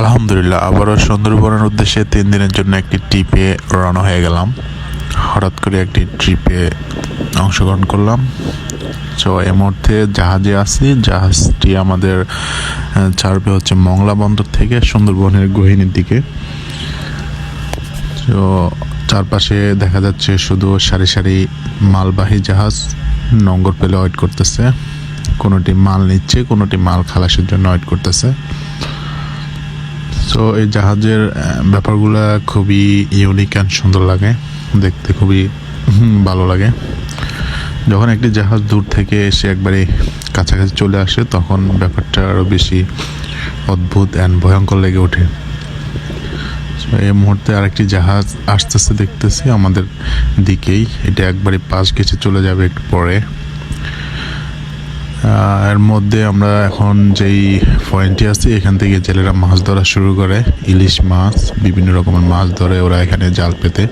আলহামদুলিল্লাহ, আবারও সুন্দরবনের উদ্দেশ্যে তিন দিনের জন্য একটি ট্রিপে রওনা হয়ে গেলাম। হঠাৎ করে একটি ট্রিপে অংশগ্রহণ করলাম। তো এ মুহূর্তে জাহাজে আছি। জাহাজটি আমাদের ছাড়বে হচ্ছে মংলা বন্দর থেকে সুন্দরবনের গহিনীর দিকে। তো চারপাশে দেখা যাচ্ছে শুধু সারি সারি মালবাহী জাহাজ নঙ্গর পেলে ওয়েট করতেছে। কোনোটি মাল নিচ্ছে, কোনোটি মাল খালাসের জন্য ওয়েট করতেছে। তো এই জাহাজের ব্যাপারগুলো খুবই ইউনিক অ্যান্ড সুন্দর লাগে। দেখতে খুবই ভালো লাগে। যখন একটি জাহাজ দূর থেকে এসে একবারে কাছাকাছি চলে আসে, তখন ব্যাপারটা আরও বেশি অদ্ভুত অ্যান্ড ভয়ঙ্কর লেগে ওঠে। এই মুহূর্তে আরেকটি জাহাজ আসতেছে, দেখতেছি আমাদের দিকেই। এটা একবারে পাশ গেছে চলে যাবে একটু পরে। এর মধ্যে আমরা এখন যেই পয়েন্টে আছি, এখান থেকে জেলেরা মাছ ধরা শুরু করে। ইলিশ মাছ, বিভিন্ন রকমের মাছ ধরে ওরা এখানে জাল পেতে।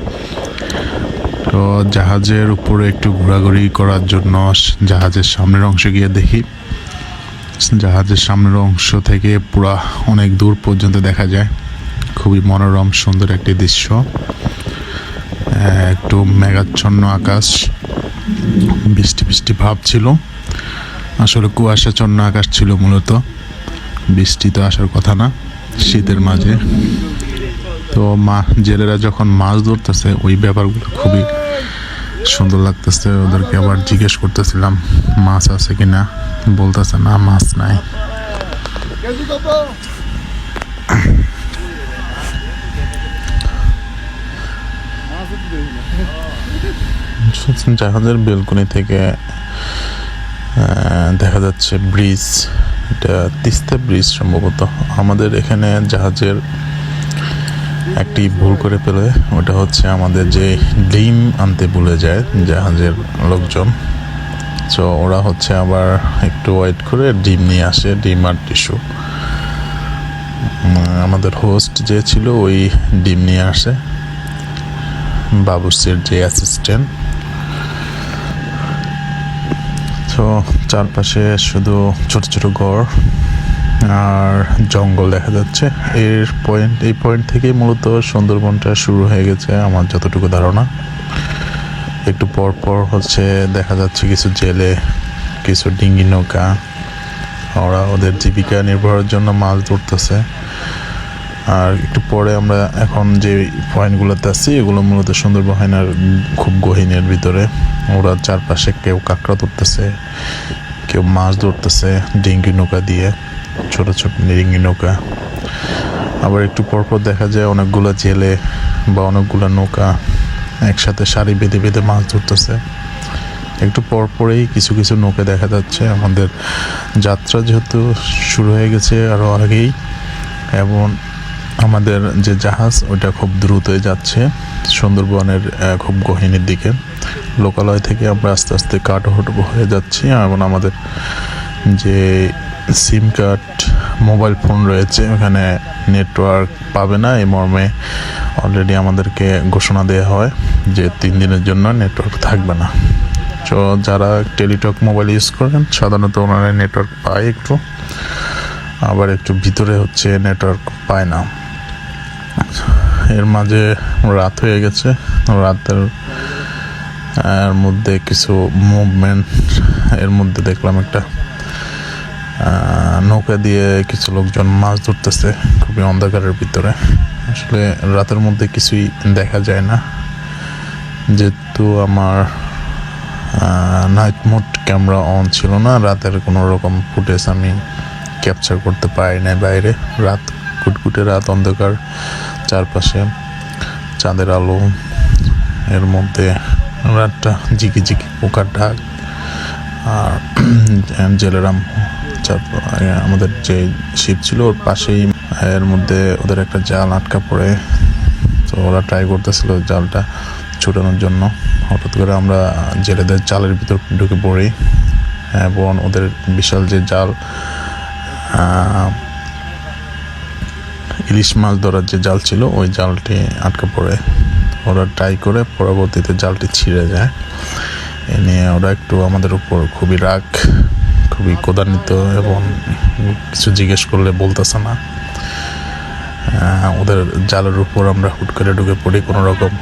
তো জাহাজের উপরে একটু ঘোরাঘুরি করার জন্য জাহাজের সামনের অংশে গিয়ে দেখি। জাহাজের সামনের অংশ থেকে পুরা অনেক দূর পর্যন্ত দেখা যায়। খুবই মনোরম, সুন্দর একটি দৃশ্য। একটু মেঘাচ্ছন্ন আকাশ। বৃষ্টি বৃষ্টি ভাব ছিল। আসলে কুয়াশাচ্ছন্ন আকাশ ছিল মূলত বৃষ্টি তো আসার কথা না, শীতের মাঝে। তো মা, জেলেরা যখন মাছ ধরতেছে, ওই ব্যাপারগুলো খুবই সুন্দর লাগতেছে। ওদেরকে আবার জিজ্ঞেস করতেছিলাম, মাছ আছে কি না বলতেছে, না, মাছ নাই। জাহাজের বেলকনি থেকে দেখা যাচ্ছে ব্রিজ, এটা তিস্তা ব্রিজ সম্ভবত। আমাদের এখানে জাহাজের একটি ভুল করে পেলে ওটা হচ্ছে আমাদের যে ডিম আনতে ভুলে যায় জাহাজের লোকজন। সো ওরা হচ্ছে আবার একটু ওয়েট করে ডিম নিয়ে আসে, ডিম আর টিস্যু। আমাদের হোস্ট যে ছিল, ওই ডিম নিয়ে আসে। বাবুসির যে অ্যাসিস্ট্যান্ট তো চারপাশে শুধু ছোট ছোট ঘর আর জঙ্গল দেখা যাচ্ছে। এর পয়েন্ট এই পয়েন্ট থেকেই মূলত সুন্দরবনটা শুরু হয়ে গেছে আমার যতটুকু ধারণা। একটু পর পর হচ্ছে দেখা যাচ্ছে কিছু জেলে, কিছু ডিঙ্গি নৌকা। ওরা ওদের জীবিকা নির্বাহের জন্য মাছ ধরতেছে। আর একটু পরে আমরা এখন যে পয়েন্টগুলোতে আছি, এগুলো মূলত সুন্দরবনের খুব গহীনের ভিতরে। ওরা চারপাশে কেউ কাঁকড়া ধরতেছে, কেউ মাছ ধরতেছে, ডিঙ্গি নৌকা দিয়ে, ছোট ছোট ডিঙ্গি নৌকা। আবার একটু পরপর দেখা যায় অনেকগুলো জেলে বা অনেকগুলো নৌকা একসাথে সারি বেঁধে বেঁধে মাছ ধরতেছে। একটু পর পরেই কিছু কিছু নৌকা দেখা যাচ্ছে। আমাদের যাত্রা যেহেতু শুরু হয়ে গেছে আরও আগেই, এবং আমাদের যে জাহাজ ওটা খুব দ্রুতই যাচ্ছে। সুন্দরবনের খুব গহীনের দিকে। লোকালয় থেকে আমরা আস্তে আস্তে কাঠহট হয়ে যাচ্ছি এবং আমাদের যে সিম কার্ড, মোবাইল ফোন রয়েছে, ওখানে নেটওয়ার্ক পাবে না। এই মর্মে অলরেডি আমাদেরকে ঘোষণা দেওয়া হয় যে তিন দিনের জন্য নেটওয়ার্ক থাকবে না। তো যারা টেলিটক মোবাইল ইউজ করেন সাধারণত ওনারা নেটওয়ার্ক পায় একটু। আবার একটু ভিতরে হচ্ছে নেটওয়ার্ক পায় না। এর মাঝে রাত হয়ে গেছে। রাতের, এর মধ্যে কিছু মুভমেন্ট এর মধ্যে দেখলাম একটা নৌকা দিয়ে কিছু লোকজন মাছ ধরতেছে খুবই অন্ধকারের ভিতরে। আসলে রাতের মধ্যে কিছুই দেখা যায় না। যেহেতু আমার নাইট মোড ক্যামেরা অন ছিল না, রাতের কোনো রকম ফুটেজ আমি ক্যাপচার করতে পারি না বাইরে। রাত কুটকুটে রাত অন্ধকার, চারপাশে চাঁদের আলো, এর মধ্যে রাতটা জিকি জিকি পোকার ঢাক আর জেলেরাম আমাদের যে শিপ ছিল ওর পাশেই, এর মধ্যে ওদের একটা জাল আটকা পড়ে। তো ওরা ট্রাই করতেছিল জালটা ছুটানোর জন্য। হঠাৎ করে আমরা জেলেদের জালের ভিতর ঢুকে পড়ি। এবং ওদের বিশাল যে জাল ইলিশ মাছ ধরার যে জাল ছিল, ওই জালটি আটকে পড়ে। ওরা ট্রাই করে, পরবর্তীতে জালটি ছিঁড়ে যায়। এ নিয়ে ওরা একটু আমাদের উপর খুবই রাগ, খুবই কোদান্বিত এবং কিছু জিজ্ঞেস করলে বলতেছে না। ওদের জালের উপর আমরা হুট করে ঢুকে পড়ি কোনো রকম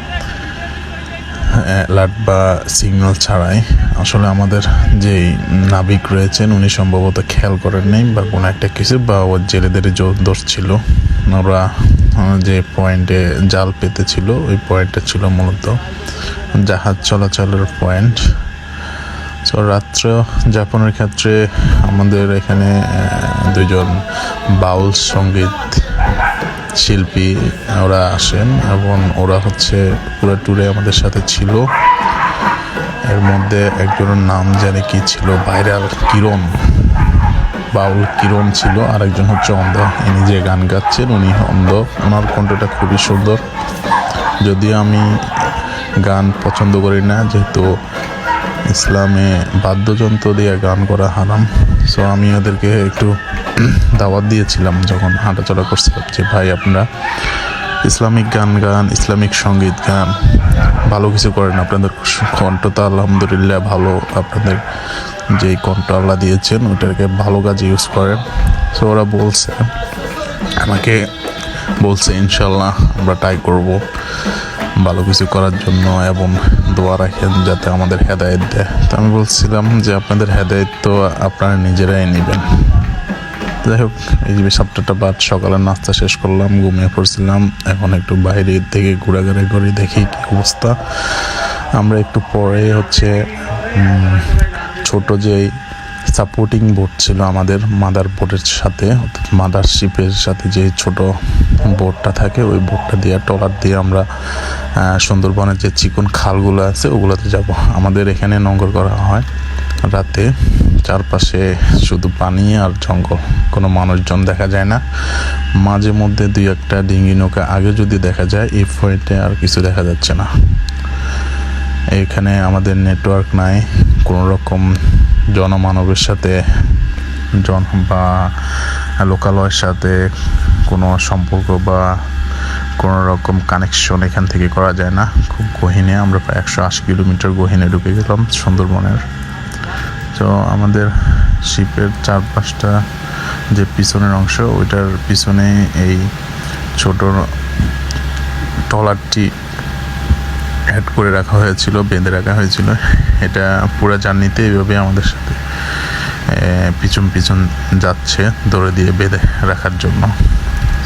অ্যালার্ট বা সিগন্যাল ছাড়াই। আসলে আমাদের যেই নাবিক রয়েছেন, উনি সম্ভবত খেয়াল করেন নাই বা কোনো একটা কিছু বা ওর জেলেদের জোর দোষ ছিল। ওরা যে পয়েন্টে জাল পেতেছিল, ওই পয়েন্টটা ছিল মূলত জাহাজ চলাচলের পয়েন্ট তো রাত্র যাপনের ক্ষেত্রে আমাদের এখানে দুজন বাউল সংগীত শিল্পী, ওরা আসেন এবং ওরা হচ্ছে পুরো ট্যুরে আমাদের সাথে ছিল। এর মধ্যে একজনের নাম জানি কি ছিল, ভাইরাল কিরণ। বাউল কিরণ ছিল আর একজন হচ্ছে অন্ধ, ইনি যে গান গাচ্ছেন উনি অন্ধ। ওনার কণ্ঠটা খুবই সুন্দর। যদিও আমি গান পছন্দ করি না, যেহেতু ইসলামে বাদ্যযন্ত্র দিয়ে গান করা হারাম। সো আমি ওদেরকে একটু দাওয়াত দিয়েছিলাম যখন হাঁটাচলা করছিলাম যে, ভাই, আপনারা ইসলামিক গান গান, ইসলামিক সংগীত, গান। ভালো কিছু করেন আপনাদের কণ্ঠ তো আলহামদুলিল্লাহ ভালো। আপনাদের যেই কণ্ঠ আল্লাহ দিয়েছেন ওটাকে ভালো কাজে ইউজ করেন। সো ওরা বলছে, আমাকে বলছে ইনশাল্লাহ আমরা ট্রাই করব ভালো কিছু করার জন্য এবং দোয়া রাখেন যাতে আমাদের হেদায়েত দেয়। তো আমি বলছিলাম যে, আপনাদের হেদায়েত তো আপনারা নিজেরাই নেবেন। যাই হোক, এই যে সাতটা বাদ, সকালে নাস্তা শেষ করলাম, ঘুমিয়ে পড়ছিলাম। এখন একটু বাইরে থেকে ঘোরাঘুরি করে, দেখি কি অবস্থা। আমরা একটু পরে হচ্ছে ছোট যেই সাপোর্টিং বোট ছিল আমাদের মাদার বোটের সাথে, অর্থাৎ মাদার শিপের সাথে যে ছোট বোটটা থাকে, ওই বোটটা দিয়ে, ট্রলার দিয়ে আমরা সুন্দরবনের যে চিকন খালগুলো আছে, ওগুলোতে যাব। আমাদের এখানে নোংর করা হয় রাতে। চারপাশে শুধু পানি আর জঙ্গল। কোনো মানুষজন দেখা যায় না। মাঝে মধ্যে দুই একটা ডিঙ্গি নৌকা আগে যদি দেখা যায়, এই পয়েন্টে আর কিছু দেখা যাচ্ছে না। এখানে আমাদের নেটওয়ার্ক নাই। কোনো রকম জনমানবের সাথে, জন বা লোকালয়ের সাথে কোনো সম্পর্ক বা কোনো রকম কানেকশন এখান থেকে করা যায় না। খুব গহীনে, আমরা প্রায় একশো আশি কিলোমিটার গহীনে ঢুকে গেলাম সুন্দরবনের। তো আমাদের শিপের চারপাশটা যে পিছনের অংশ, ওইটার পিছনে এই ছোট ট্রলারটি অ্যাড করে রাখা হয়েছিল, বেঁধে রাখা হয়েছিল। এটা পুরো জার্নিতে এইভাবে আমাদের সাথে পিছন পিছন যাচ্ছে দৌড়ে দিয়ে বেঁধে রাখার জন্য।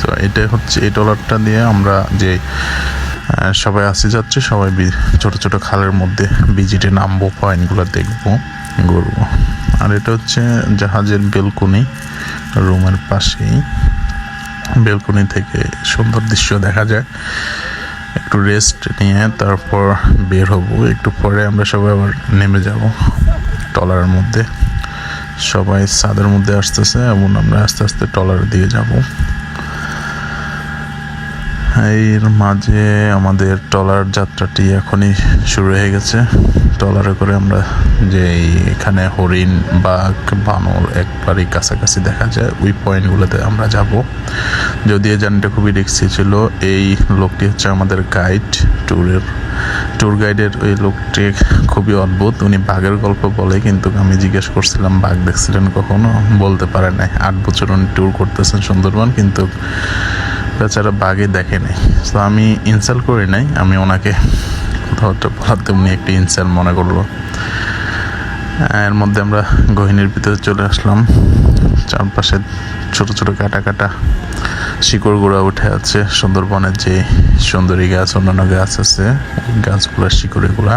তো এটা হচ্ছে, এই ট্রলারটা দিয়ে আমরা যে সবাই আসি যাচ্ছে, সবাই ছোট ছোট খালের মধ্যে ভিজিটে নামবো, পয়েন্টগুলো দেখব। ঘুরবো। আর এটা হচ্ছে জাহাজের বেলকনি, রুমের পাশেই। বেলকনি থেকে সুন্দর দৃশ্য দেখা যায়। একটু রেস্ট নিয়ে তারপর বের হব। একটু পরে আমরা সবাই আবার নেমে যাব ট্রলারের মধ্যে। সবাই ছাদের মধ্যে আসতেছে এবং আমরা আস্তে আস্তে ট্রলারের দিকে যাব। এর মাঝে আমাদের ট্রলার যাত্রাটি এখনই শুরু হয়ে গেছে। ট্রলারে করে আমরা যে এখানে হরিণ, বাঘ, বানর একবারই কাছাকাছি দেখা যায়, ওই পয়েন্টগুলোতে আমরা যাব। যদি এই জার্নিটা খুবই রিক্সি ছিল, এই লোকটি হচ্ছে আমাদের গাইড ট্যুরের ট্যুর গাইডের ওই লোকটি খুবই অদ্ভুত। উনি বাঘের গল্প বলে, কিন্তু আমি জিজ্ঞেস করছিলাম, বাঘ দেখছিলেন কখনো? বলতে পারে নাই। আট বছর উনি ট্যুর করতেছেন সুন্দরবন, কিন্তু বেচারা বাঘে দেখে নাই। তো আমি ইনসাল্ট করি নাই, আমি ওনাকে একটা বলাতে উনি একটি ইনসাল্ট মনে করল। এর মধ্যে আমরা গহিনীর ভিতরে চলে আসলাম। চারপাশে ছোট ছোট কাটা কাটা শিকড় গুঁড়া উঠে আছে। সুন্দরবনের যে সুন্দরী গাছ, অন্যান্য গাছ আছে, গাছগুলোর শিকড়গুলা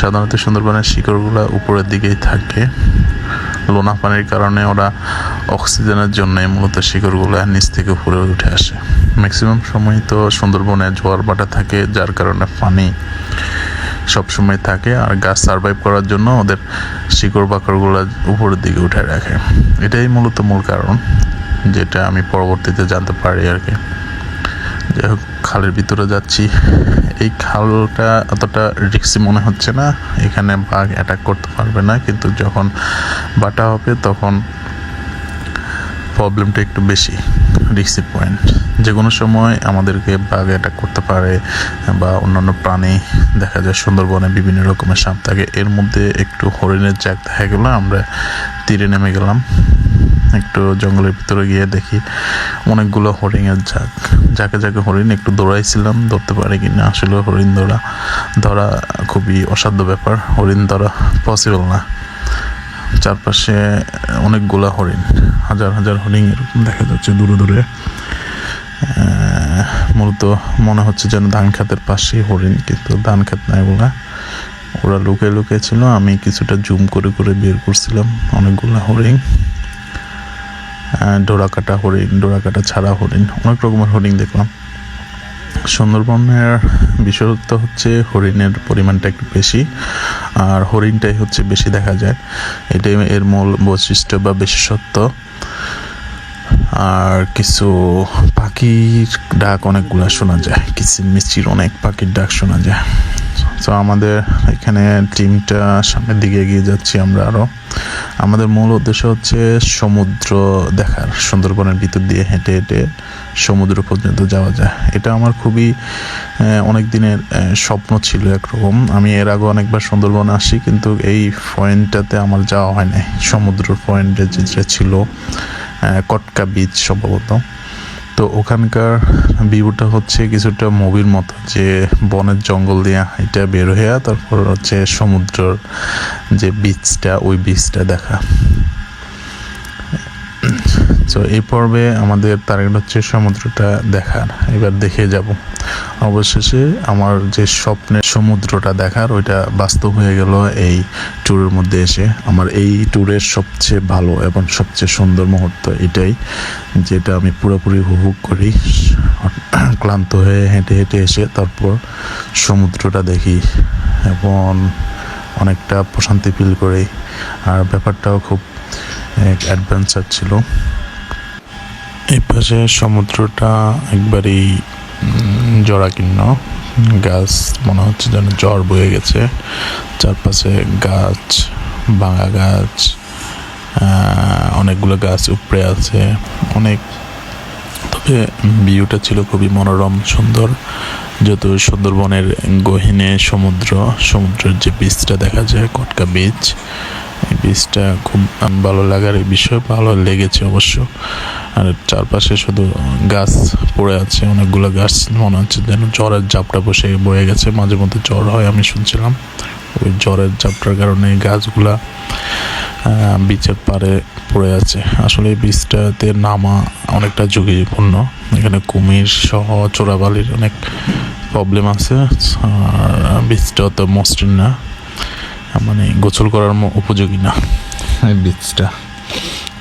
সাধারণত সুন্দরবনের শিকড়গুলা উপরের দিকেই থাকে। লোনা পানির কারণে ওরা অক্সিজেনের জন্য মূলত শিকড়গুলো নিচ থেকে উপরে উঠে আসে। ম্যাক্সিমাম সময় তো সুন্দরবনে জোয়ার বাটা থাকে, যার কারণে পানি সবসময় থাকে আর গাছ সার্ভাইভ করার জন্য ওদের শিকড় বাকড়গুলো উপরের দিকে উঠে রাখে। এটাই মূলত মূল কারণ, যেটা আমি পরবর্তীতে জানতে পারি আর কি। যাই হোক খালের ভিতরে যাচ্ছি। এই খালটা অতটা রিক্সি মনে হচ্ছে না। এখানে বাঘ অ্যাটাক করতে পারবে না, কিন্তু যখন বাটা হবে তখন প্রবলেমটা একটু বেশি রিক্সি পয়েন্ট যে কোনো সময় আমাদেরকে বাঘ অ্যাটাক করতে পারে বা অন্যান্য প্রাণী, দেখা যায় সুন্দরবনে বিভিন্ন রকমের সাপ থাকে। এর মধ্যে একটু হরিণের জাগ দেখা গেলো, আমরা তীরে নেমে গেলাম। একটু জঙ্গলের ভিতরে গিয়ে দেখি অনেকগুলো হরিণের ঝাঁক। যাকে যাকে হরিণ একটু দৌড়াইছিলাম, ধরতে পারি কি না আসলে হরিণ ধরা ধরা খুবই অসাধ্য ব্যাপার। হরিণ ধরা পসিবল না। চারপাশে অনেকগুলা হরিণ, হাজার হাজার হরিণ এরকম দেখা যাচ্ছে দূরে দূরে। মূলত মনে হচ্ছে যেন ধান খাতের পাশেই হরিণ, কিন্তু ধান খাত নাই এগুলা। ওরা লুকে লুকে ছিল, আমি কিছুটা জুম করে করে বের করছিলাম অনেকগুলো হরিণ। আহ, ডোরা কাটা হরিণ ডোরা কাটা ছাড়া হরিণ অনেক রকমের হরিণ দেখলাম। সুন্দরবনের বিশেষত্ব হচ্ছে হরিণের পরিমাণটা একটু বেশি আর হরিণটাই হচ্ছে বেশি দেখা যায়। এটাই এর মূল বৈশিষ্ট্য বা বিশেষত্ব। আর কিছু পাখির ডাক অনেকগুলো শোনা যায় কিচির মিচির অনেক পাখির ডাক শোনা যায়। তো আমাদের এখানে টিমটা সামনের দিকে এগিয়ে যাচ্ছি আমরা আরও আমাদের মূল উদ্দেশ্য হচ্ছে সমুদ্র দেখার, সুন্দরবনের ভিতর দিয়ে হেঁটে হেঁটে সমুদ্র পর্যন্ত যাওয়া যায়। এটা আমার খুবই অনেক দিনের স্বপ্ন ছিল একরকম। আমি এর আগে অনেকবার সুন্দরবন আসি, কিন্তু এই পয়েন্টটাতে আমার যাওয়া হয় নাই। সমুদ্র পয়েন্টে যেটা ছিল কটকা বিচ সম্ভবত। তো ওখানকার ভিউটা হচ্ছে কিছুটা মুভির মতো, যে বনের জঙ্গল দিয়ে এটা বের হইয়া তারপর হচ্ছে সমুদ্রর যে বিচটা ওই বিচটা দেখা। তো এই পর্বে আমাদের টার্গেট হচ্ছে সমুদ্রটা দেখার। এবার দেখে যাব। অবশেষে আমার যে স্বপ্নের সমুদ্রটা দেখার, ওইটা বাস্তব হয়ে গেল এই ট্যুরের মধ্যে এসে। আমার এই ট্যুরের সবচেয়ে ভালো এবং সবচেয়ে সুন্দর মুহূর্ত এটাই, যেটা আমি পুরোপুরি উপভোগ করি। ক্লান্ত হয়ে হেঁটে হেঁটে এসে তারপর সমুদ্রটা দেখি এবং অনেকটা প্রশান্তি ফিল করি। আর ব্যাপারটাও খুব এক অ্যাডভেঞ্চার ছিল। এই পাশে সমুদ্রটা একবারেই জরাকীর্ণ। গাছ মনে হচ্ছে যেন জ্বর বয়ে গেছে। চারপাশে গাছ ভাঙা গাছ অনেকগুলো গাছ উপরে আছে, অনেক। তবে ভিউটা ছিল খুবই মনোরম, সুন্দর। যেহেতু সুন্দরবনের গহিনে সমুদ্র, সমুদ্রের যে বীজটা দেখা যায়, কটকা বীজ বীজটা খুব ভালো লাগার বিষয়, ভালো লেগেছে অবশ্য। আর চারপাশে শুধু গাছ পড়ে আছে, অনেকগুলো গাছ, মনে হচ্ছে যেন জ্বরের জাপটা বসে বয়ে গেছে। মাঝে মধ্যে জ্বর হয়, আমি শুনছিলাম। ওই জ্বরের জাপটার কারণে গাছগুলা বিচের পাড়ে পড়ে আছে। আসলে বীজটাতে নামা অনেকটা ঝুঁকিপূর্ণ। এখানে কুমির সহ চোরাবালির অনেক প্রবলেম আছে। আর বীজটা অত মসৃণ না। মানে গোসল করার উপযোগী না। বীজটা।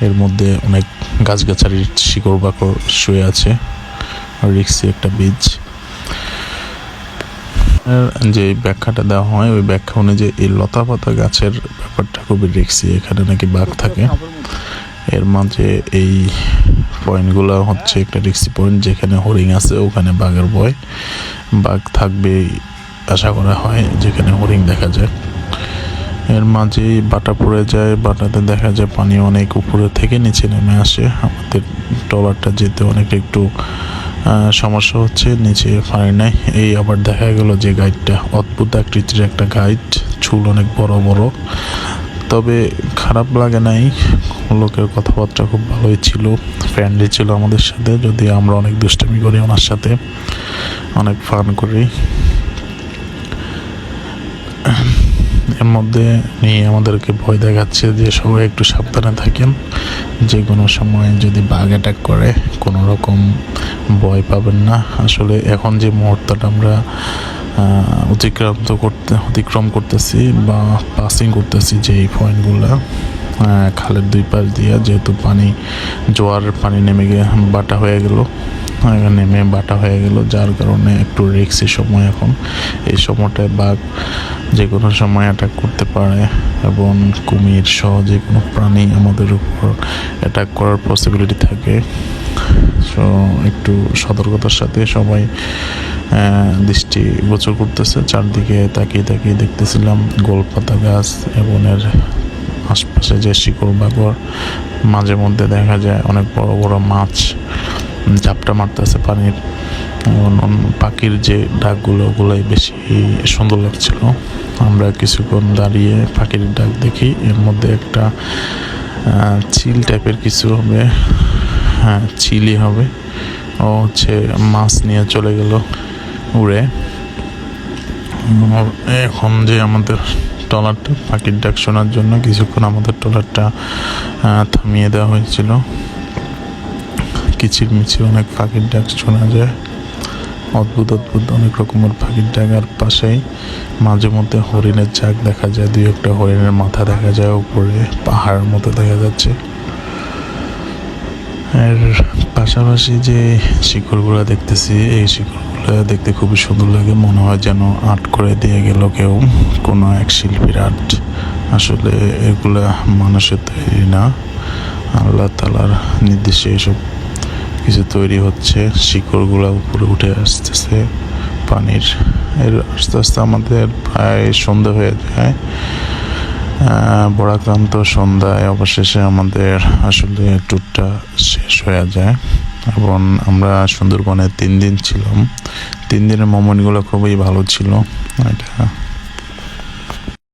এর মধ্যে অনেক গাছগাছালির শিকড় বাকড় শুয়ে আছে। রিক্সি একটা বীজ। যে ব্যাখ্যাটা দেওয়া হয়, ওই ব্যাখ্যা অনুযায়ী এই লতা পাতা গাছের ব্যাপারটা খুবই রিক্সি। এখানে নাকি বাঘ থাকে। এর মাঝে এই পয়েন্টগুলো হচ্ছে একটা রিক্সি পয়েন্ট, যেখানে হরিণ আছে, ওখানে বাঘের ভয়। বাঘ থাকবে, আশা করা হয়, যেখানে হরিণ দেখা যায়। এর মাঝেই বাটা পড়ে যায়, বাটাতে দেখা যায় পানি অনেক উপরে থেকে নিচে নেমে আসে। আমাদের ট্রলারটা যেতে অনেক একটু সমস্যা হচ্ছে, নিচে পানি নাই। এই আবার দেখা গেল যে গাইডটা অদ্ভুত আকৃতির একটা গাইড চুল অনেক বড় বড়। তবে খারাপ লাগে নাই লোকের কথাবার্তা খুব ভালোই ছিল ফ্রেন্ডলি ছিল আমাদের সাথে, যদি আমরা অনেক দুষ্টামি করি ওনার সাথে, অনেক ফান করি। এর মধ্যে নিয়ে আমাদেরকে ভয় দেখাচ্ছে যে সবাই একটু সাবধানে থাকেন। যে কোনো সময় যদি বাঘ অ্যাটাক করে, কোনো রকম ভয় পাবেন না। আসলে এখন যে মুহূর্তটা আমরা অতিক্রান্ত করতে, অতিক্রম করতেছি বা পাসিং করতেছি যে এই পয়েন্টগুলো খালের দুই পাশ দিয়ে যেহেতু পানি, জোয়ার পানি নেমে গিয়ে বাটা হয়ে গেল। নেমে বাটা হয়ে গেল, যার কারণে একটু রিক্সি সময় এখন। এই সময়টায় বাঘ যে কোনো সময় অ্যাটাক করতে পারে এবং কুমির সহ যে কোনো প্রাণী আমাদের উপর অ্যাটাক করার পসিবিলিটি থাকে। সো একটু সতর্কতার সাথে সবাই দৃষ্টি গোচর করতেছে। চারদিকে তাকিয়ে তাকিয়ে দেখতেছিলাম গোলপাতা গাছ এবং এর আশপাশে যে শিকড় বাগর মাঝে মধ্যে দেখা যায় অনেক বড় বড় মাছ ঝাপটা মারতেছে, পানির পাখির যে ডাকগুলো, ওগুলোই বেশি সুন্দর লাগছিল। আমরা কিছুক্ষণ দাঁড়িয়ে পাখির ডাক দেখি, এর মধ্যে একটা চিল টাইপের কিছু হবে হ্যাঁ চিলি হবে। ও হচ্ছে মাছ নিয়ে চলে গেল উড়ে। এখন যে আমাদের ট্রলারটা, পাখির ডাক শোনার জন্য কিছুক্ষণ আমাদের ট্রলারটা থামিয়ে দেওয়া হয়েছিল। কিচির মিচির অনেক পাখির ডাক শোনা যায়। অদ্ভুত অদ্ভুত অনেক রকমের পাখির ডাক। আর পাশেই মাঝে মধ্যে হরিণের ঝাঁক দেখা যায়, দুই একটা হরিণের মাথা দেখা যায়, উপরে পাহাড়ের মতো দেখা যাচ্ছে। এর পাশাপাশি যে শিকড়গুলো দেখতেছি, এই শিকড়গুলো দেখতে খুবই সুন্দর লাগে। মনে হয় যেন আর্ট করে দিয়ে গেল কেউ, কোনো এক শিল্পীর আর্ট আসলে এগুলা মানুষের তৈরি না। আল্লাহ তালার নির্দেশে এসব কিছু তৈরি হচ্ছে শিকড়গুলো উপরে উঠে আসতেছে পানির এর আস্তে আস্তে আমাদের প্রায় সন্ধ্যা হয়ে যায়। আহ, বরাক্রান্ত সন্ধ্যায় অবশেষে আমাদের আসলে ট্যুরটা শেষ হয়ে যায়। এবং আমরা সুন্দরবনে তিন দিন ছিলাম। তিন দিনের মোমেন্টগুলো খুবই ভালো ছিল। এটা